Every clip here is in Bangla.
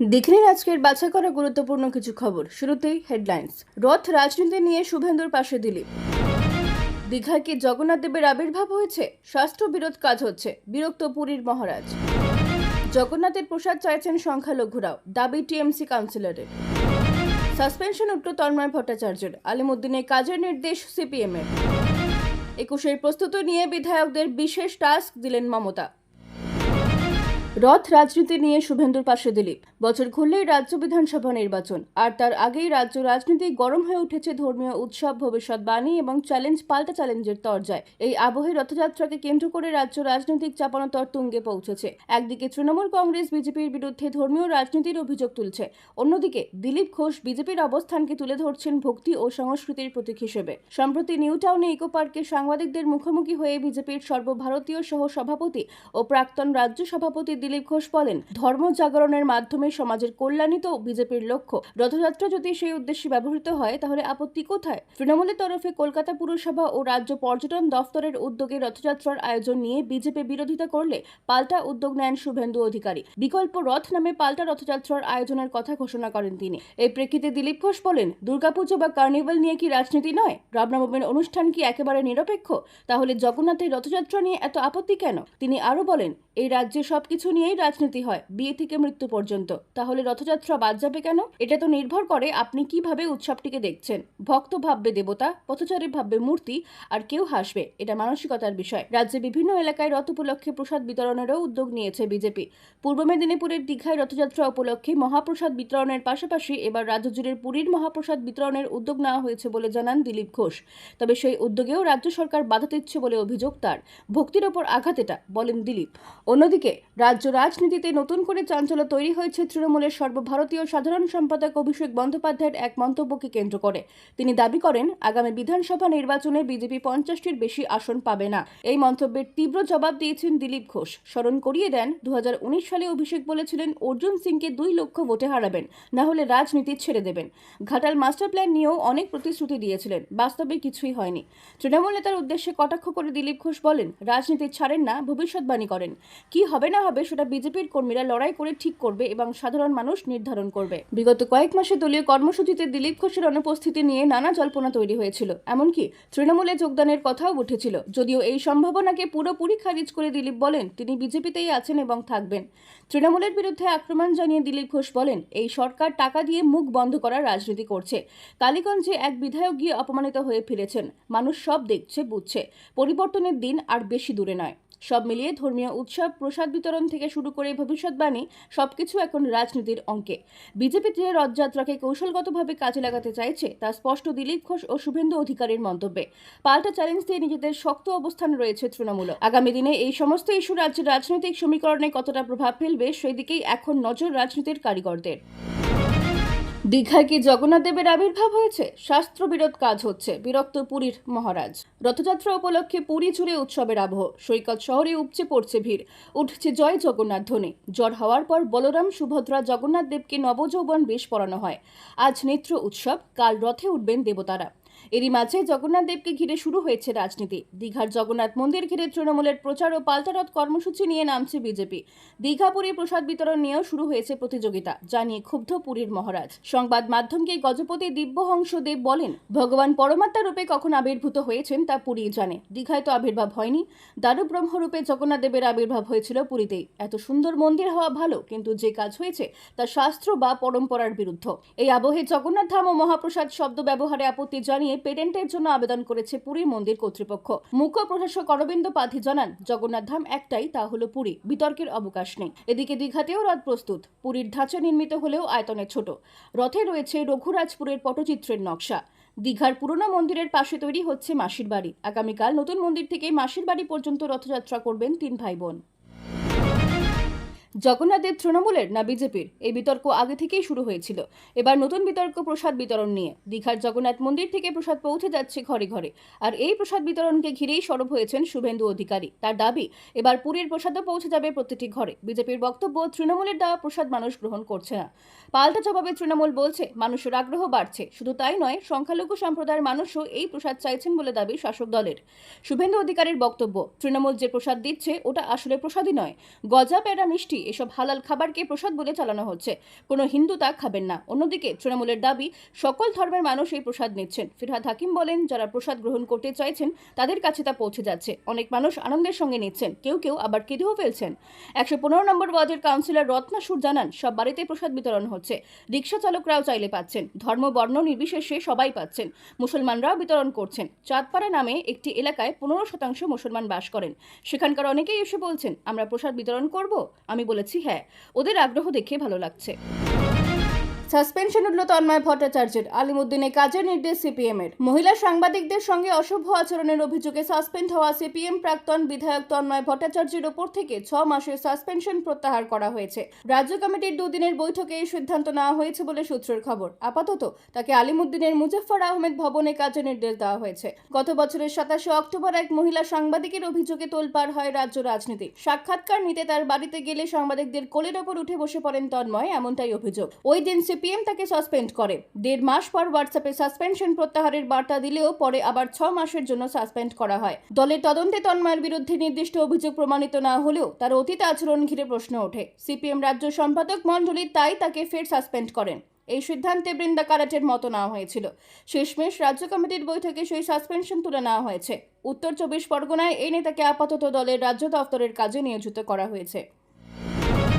দেখে নিন আজকের বাছাই করা গুরুত্বপূর্ণ কিছু খবর। শুরুতেই হেডলাইন্স রথ রাজনীতি নিয়ে শুভেন্দুর পাশে দিলীপ। দীঘায় কি জগন্নাথ দেবের আবির্ভাব হয়েছে? স্বাস্থ্য বিরোধ কাজ হচ্ছে। বিরক্ত পুরীর মহারাজ। জগন্নাথের প্রসাদ চাইছেন সংখ্যালঘুরাও। দাবি টিএমসি কাউন্সিলরের। সাসপেনশন উঠল তন্ময় ভট্টাচার্যের। আলিমুদ্দিনের কাজের নির্দেশ সিপিএমের। একুশের প্রস্তুতি নিয়ে বিধায়কদের বিশেষ টাস্ক দিলেন মমতা। রথ রাজনীতি নিয়ে শুভেন্দুর পাশে দিলীপ। বছর ঘুরলেই রাজ্য বিধানসভা নির্বাচন। আর তার আগেই রাজ্য রাজনীতি গরম হয়ে উঠেছে ধর্মীয় উৎসব ভবিষ্যৎবাণী এবং চ্যালেঞ্জ, পাল্টা চ্যালেঞ্জের তরজায়। এই আবহে রথযাত্রাকে কেন্দ্র করে রাজ্য রাজনৈতিক চাপানোতর তুঙ্গে পৌঁছেছে। একদিকে তৃণমূল কংগ্রেস বিজেপির বিরুদ্ধে ধর্মীয় রাজনীতির অভিযোগ তুলছে। অন্যদিকে দিলীপ ঘোষ বিজেপির অবস্থানকে তুলে ধরছেন ভক্তি ও সংস্কৃতির প্রতীক হিসেবে। সম্প্রতি নিউ টাউনে ইকো পার্কে সাংবাদিকদের মুখোমুখি হয়ে বিজেপির সর্বভারতীয় সহ সভাপতি ও প্রাক্তন রাজ্য সভাপতি দিলীপ ঘোষ বলেন, ধর্ম জাগরণের মাধ্যমে সমাজের কল্যাণই তো বিজেপির লক্ষ্য। রথযাত্রা যদি সেই উদ্দেশ্যে ব্যবহৃত হয়, তাহলে আপত্তি কোথায়? তৃণমূলের তরফে কলকাতা পুরসভা ও রাজ্য পর্যটন দফতরের উদ্যোগে রথযাত্রার আয়োজন নিয়ে বিজেপি বিরোধিতা করলে পাল্টা উদ্যোগ নেন শুভেন্দু অধিকারী। বিকল্প রথ নামে পাল্টা রথযাত্রার আয়োজনের কথা ঘোষণা করেন তিনি। এই প্রেক্ষিতে দিলীপ ঘোষ বলেন, দুর্গাপুজো বা কার্নিভাল নিয়ে কি রাজনীতি নয়? রামনবমীর অনুষ্ঠান কি একেবারে নিরপেক্ষ? তাহলে জগন্নাথের রথযাত্রা নিয়ে এত আপত্তি কেন? তিনি আরও বলেন, এই রাজ্যে সবকিছু নিয়েই রাজনীতি হয়, বিয়ে থেকে মৃত্যু পর্যন্ত। তাহলে রথযাত্রা বাদ যাবে কেন? এটা তো নির্ভর করে আপনি কীভাবে উৎসবটিকে দেখছেন। ভক্ত ভাববে দেবতা, পথচারী ভাববে মূর্তি, আর কেউ হাসবে। এটা মানসিকতার বিষয়। রাজ্যে বিভিন্ন এলাকায় রথ উপলক্ষে প্রসাদ বিতরণেরও উদ্যোগ নিয়েছে বিজেপি। পূর্ব মেদিনীপুরের দীঘায় রথযাত্রা উপলক্ষে মহাপ্রসাদ বিতরণের পাশাপাশি এবার রাজ্য জুড়ে পুরীর মহাপ্রসাদ বিতরণের উদ্যোগ নেওয়া হয়েছে বলে জানান দিলীপ ঘোষ। তবে সেই উদ্যোগেও রাজ্য সরকার বাধা দিচ্ছে বলে অভিযোগ তার। ভক্তির ওপর আঘাত এটা, বলেন দিলীপ। অন্যদিকে রাজ্য রাজনীতিতে নতুন করে চাঞ্চল্য তৈরি হয়েছে তৃণমূলের সর্বভারতীয় সাধারণ সম্পাদক অভিষেক বন্দ্যোপাধ্যায়ের এক মন্তব্যকে কেন্দ্র করে। তিনি দাবি করেন, আগামী বিধানসভা নির্বাচনে বিজেপি পঞ্চাশটির বেশি আসন পাবে না। এই মন্তব্যের তীব্র জবাব দিয়েছেন দিলীপ ঘোষ। স্মরণ করিয়ে দেন দু হাজার উনিশ সালে অভিষেক বলেছিলেন, অর্জুন সিংকে দুই লক্ষ ভোটে হারাবেন, না হলে রাজনীতি ছেড়ে দেবেন। ঘাটাল মাস্টার প্ল্যান নিয়েও অনেক প্রতিশ্রুতি দিয়েছিলেন, বাস্তবে কিছুই হয়নি। তৃণমূল নেতার উদ্দেশ্যে কটাক্ষ করে দিলীপ ঘোষ বলেন, রাজনীতি ছাড়েন না, ভবিষ্যৎবাণী করেন। কি হবে না হবে সেটা বিজেপির কর্মীরা লড়াই করে ঠিক করবে এবং সাধারণ মানুষ নির্ধারণ করবে। বিগত কয়েক মাসে দলীয় কর্মসূচিতে দিলীপ ঘোষের অনুপস্থিতি নিয়ে নানা জল্পনা তৈরি হয়েছিল। এমনকি তৃণমূলে যোগদানের কথাও উঠেছিল। যদিও এই সম্ভাবনাকে পুরোপুরি খারিজ করে দিলীপ বলেন, তিনি বিজেপিতেই আছেন এবং থাকবেন। তৃণমূলের বিরুদ্ধে আক্রমণ জানিয়ে দিলীপ ঘোষ বলেন, এই সরকার টাকা দিয়ে মুখ বন্ধ করার রাজনীতি করছে। কালীগঞ্জে এক বিধায়ক গিয়ে অপমানিত হয়ে ফিরেছেন। মানুষ সব দেখছে, বুঝছে। পরিবর্তনের দিন আর বেশি দূরে নয়। সব মিলিয়ে ধর্মীয় উৎসব, প্রসাদ বিতরণ থেকে শুরু করে ভবিষ্যৎবাণী, সবকিছু এখন রাজনীতির অঙ্কে। বিজেপি যে রথযাত্রাকে কৌশলগতভাবে কাজে লাগাতে চাইছে, তা স্পষ্ট দিলীপ ঘোষ ও শুভেন্দু অধিকারীর মন্তব্যে। পাল্টা চ্যালেঞ্জ দিয়ে নিজেদের শক্ত অবস্থান রয়েছে তৃণমূল। আগামী দিনে এই সমস্ত ইস্যু রাজ্যের রাজনৈতিক সমীকরণে কতটা প্রভাব ফেলবে সেই দিকেই এখন নজর রাজনীতির কারিগরদের। দীঘায় কি জগন্নাথ দেবের আবির্ভাব হয়েছে? শাস্ত্রবিরোধ কাজ হচ্ছে বিরক্ত পুরীর মহারাজ। রথযাত্রা উপলক্ষে পুরী জুড়ে উৎসবের আবহ, সৈকত শহরে উপচে পড়ছে ভিড়। উঠছে জয় জগন্নাথ ধ্বনি। জ্বর হওয়ার পর বলরাম, সুভদ্রা, জগন্নাথ দেবকে নবযৌবন বেশ পড়ানো হয়। আজ নেত্র উৎসব, কাল রথে উঠবেন দেবতারা। এরই মাঝে জগন্নাথ দেবকে ঘিরে শুরু হয়েছে রাজনীতি। দীঘার জগন্নাথ মন্দির ঘিরে তৃণমূলের প্রচার ও পাল্টারথ কর্মসূচি নিয়ে নামছে বিজেপি। দীঘাপুরী প্রসাদ বিতরণ নিয়েও শুরু হয়েছে প্রতিযোগিতা, যা নিয়ে ক্ষুব্ধ পুরীর মহারাজ। সংবাদ মাধ্যমকে গজপতি দিব্যহংস দেব বলেন, ভগবান পরমাত্মা রূপে কখন আবির্ভূত হয়েছেন তা পুরী জানে। দীঘায় তো আবির্ভাব হয়নি। দারু ব্রহ্মরূপে জগন্নাথ দেবের আবির্ভাব হয়েছিল পুরীতেই। এত সুন্দর মন্দির হওয়া ভালো, কিন্তু যে কাজ হয়েছে তা শাস্ত্র বা পরম্পরার বিরুদ্ধ। এই আবহে জগন্নাথ ধাম ও মহাপ্রসাদ শব্দ ব্যবহারে আপত্তি জানিয়ে পেটেন্টের জন্য আবেদন করেছে পুরী মন্দির কর্তৃপক্ষ। মুখ্য প্রশাসক অরবিন্দ পাধি জানান, জগন্নাথ ধাম একটাই, তা হলো পুরী। বিতর্কের অবকাশ নেই। এদিকে দীঘাতেও রথ প্রস্তুত। পুরীর ঢাঁচা নির্মিত হলেও আয়তনে ছোট। রথে রয়েছে রঘুরাজপুরের পটচিত্রের নকশা। দীঘার পুরনো মন্দিরের পাশে তৈরি হচ্ছে মাসির বাড়ি। আগামীকাল নতুন মন্দির থেকে মাসির বাড়ি পর্যন্ত রথযাত্রা করবেন তিন ভাই বোন। জগন্নাথ দেব তৃণমূলের না বিজেপির? এই বিতর্ক আগে থেকেই শুরু হয়েছিল। এবার নতুন বিতর্ক, প্রসাদ বিতরণ নিয়ে। দীঘার জগন্নাথ মন্দির থেকে প্রসাদ পৌঁছে যাচ্ছে ঘরে ঘরে। আর এই প্রসাদ বিতরণকে ঘিরেই সরব হয়েছেন শুভেন্দু অধিকারী। তার দাবি, এবার পুরীর প্রসাদও পৌঁছে যাবে প্রতিটি ঘরে। বিজেপির বক্তব্য, তৃণমূলের দেওয়া প্রসাদ মানুষ গ্রহণ করছে না। পাল্টা জবাবে তৃণমূল বলছে, মানুষের আগ্রহ বাড়ছে। শুধু তাই নয়, সংখ্যালঘু সম্প্রদায়ের মানুষও এই প্রসাদ চাইছেন বলে দাবি শাসক দলের। শুভেন্দু অধিকারীর বক্তব্য, তৃণমূল যে প্রসাদ দিচ্ছে, ওটা আসলে প্রসাদই নয়। গজা, প্যারা, মিষ্টি এসব হালাল খাবারকে প্রসাদ বলে চালানো হচ্ছে। কোনো হিন্দু তা খাবেন না। অন্যদিকে তৃণমূলের দাবি, সকল ধর্মের মানুষ এই প্রসাদ নিচ্ছেন। ফিরহাদ হাকিম বলেন, যারা প্রসাদ গ্রহণ করতে চাইছেন, তাদের কাছে তা পৌঁছে যাচ্ছে। অনেক মানুষ আনন্দের সঙ্গে নিচ্ছেন, কেউ কেউ আবার কেঁদেও ফেলছেন। একশো পনেরো নম্বর ওয়ার্ডের কাউন্সিলর রত্না সুর জানান, সব বাড়িতে প্রসাদ বিতরণ হচ্ছে। রিক্সা চালকরাও চাইলে পাচ্ছেন। ধর্ম, বর্ণ নির্বিশেষে সবাই পাচ্ছেন। মুসলমানরাও বিতরণ করছেন। চাঁদপাড়া নামে একটি এলাকায় পনেরো শতাংশ মুসলমান বাস করেন। সেখানকার অনেকেই এসে বলছেন, আমরা প্রসাদ বিতরণ করব, আমি বলেছি হ্যাঁ ওদের আগ্রহ দেখে ভালো লাগছে। সাসপেনশন উঠল তন্ময় ভট্টাচার্যের। আলিমুদ্দিনে কাজের নির্দেশ সিপিএম এর। মহিলা সাংবাদিকদের সঙ্গে অসভ্য আচরণের অভিযোগে সাসপেন্ড হওয়া সিপিএম প্রাক্তন বিধায়ক তন্ময় ভট্টাচার্যের ওপর থেকে ছ মাসের সাসপেনশন প্রত্যাহার করা হয়েছে। রাজ্য কমিটির দুদিনের বৈঠকে এই সিদ্ধান্ত নেওয়া হয়েছে বলে সূত্রের খবর। আপাতত তাকে আলিমুদ্দিনের মুজফ্ফর আহমেদ ভবনে কাজের নির্দেশ দেওয়া হয়েছে। গত বছরের সাতাশে অক্টোবর এক মহিলা সাংবাদিকের অভিযোগে তোলপাড় হয় রাজ্য রাজনীতি। সাক্ষাৎকার নিতে তার বাড়িতে গেলে সাংবাদিকদের কোলের ওপর উঠে বসে পড়েন তন্ময়, এমনটাই অভিযোগ। ওই দিন সিপিএম তাকে সাসপেন্ড করে। দেড় মাস পর হোয়াটসঅ্যাপে সাসপেনশন প্রত্যাহারের বার্তা দিলেও পরে আবার ছ মাসের জন্য সাসপেন্ড করা হয়। দলের তদন্তে তন্ময়ের বিরুদ্ধে নির্দিষ্ট অভিযোগ প্রমাণিত না হলেও তার অতীত আচরণ ঘিরে প্রশ্ন ওঠে। সিপিএম রাজ্য সম্পাদক মণ্ডলী তাই তাকে ফের সাসপেন্ড করেন। এই সিদ্ধান্তে বৃন্দা কারাটের মতো নেওয়া হয়েছিল। শেষমেশ রাজ্য কমিটির বৈঠকে সেই সাসপেনশন তুলে নেওয়া হয়েছে। উত্তর চব্বিশ পরগনায় এই নেতাকে আপাতত দলের রাজ্য দফতরের কাজে নিয়োজিত করা হয়েছে।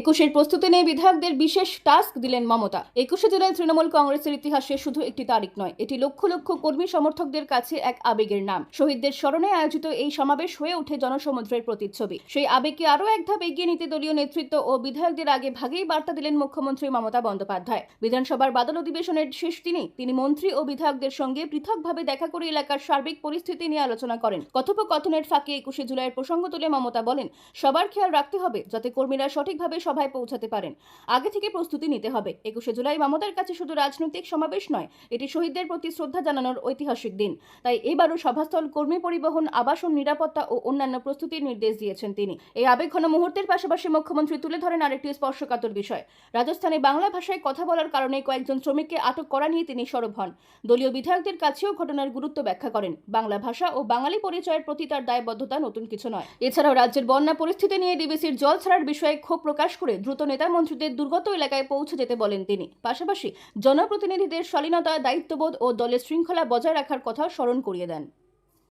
একুশের প্রস্তুতি নিয়ে বিধায়কদের বিশেষ টাস্ক দিলেন মমতা। একুশে জুলাই তৃণমূল কংগ্রেসের ইতিহাসে শুধু একটি তারিখ নয়, এটি লক্ষ লক্ষ কর্মী সমর্থকদের কাছে এক আবেগের নাম। শহীদদের স্মরণে আয়োজিত এই সমাবেশ হয়ে ওঠে জনসমুদ্রের প্রতিচ্ছবি। সেই আবেগকে আরও এক ধাপ এগিয়ে নিতে দলীয় নেতৃত্ব ও বিধায়কদের আগে ভাগেই বার্তা দিলেন মুখ্যমন্ত্রী মমতা বন্দ্যোপাধ্যায়। বিধানসভার বাদল অধিবেশনের শেষ দিনে তিনি মন্ত্রী ও বিধায়কদের সঙ্গে পৃথকভাবে দেখা করে এলাকার সার্বিক পরিস্থিতি নিয়ে আলোচনা করেন। কথোপকথনের ফাঁকে একুশে জুলাইয়ের প্রসঙ্গ তুলে মমতা বলেন, সবার খেয়াল রাখতে হবে যাতে কর্মীরা সঠিকভাবে সভায় পৌঁছাতে পারেন। আগে থেকে প্রস্তুতি নিতে হবে। একুশে জুলাই মমতার কাছে শুধু রাজনৈতিক সমাবেশ নয়, এটি শহীদদের প্রতি শ্রদ্ধা জানানোর ঐতিহাসিক দিন। তাই এবারও সভাস্থল, কর্মী পরিবহন, আবাসন, নিরাপত্তা ও অন্যান্য প্রস্তুতির নির্দেশ দিয়েছেন তিনি। এই আবেগঘন মুহূর্তের পাশাপাশি মুখ্যমন্ত্রী তুলে ধরেন আরেকটি স্পর্শকাতর বিষয়। রাজস্থানে বাংলা ভাষায় কথা বলার কারণে কয়েকজন শ্রমিককে আটক করা নিয়ে তিনি সরব হন। দলীয় বিধায়কদের কাছেও ঘটনার গুরুত্ব ব্যাখ্যা করেন। বাংলা ভাষা ও বাঙালি পরিচয়ের প্রতি তার দায়বদ্ধতা নতুন কিছু নয়। এছাড়াও রাজ্যের বন্যা পরিস্থিতি নিয়ে ডিবিসির জল ছাড়ার বিষয়ে ক্ষোভ প্রকাশ করে দ্রুত নেতা মন্ত্রীদের দুর্গত এলাকায় পৌঁছে যেতে বলেন তিনি। পাশাপাশি জনপ্রতিনিধিদের শালীনতা, দায়িত্ববোধ ও দলের শৃঙ্খলা বজায় রাখার কথা স্মরণ করিয়ে দেন।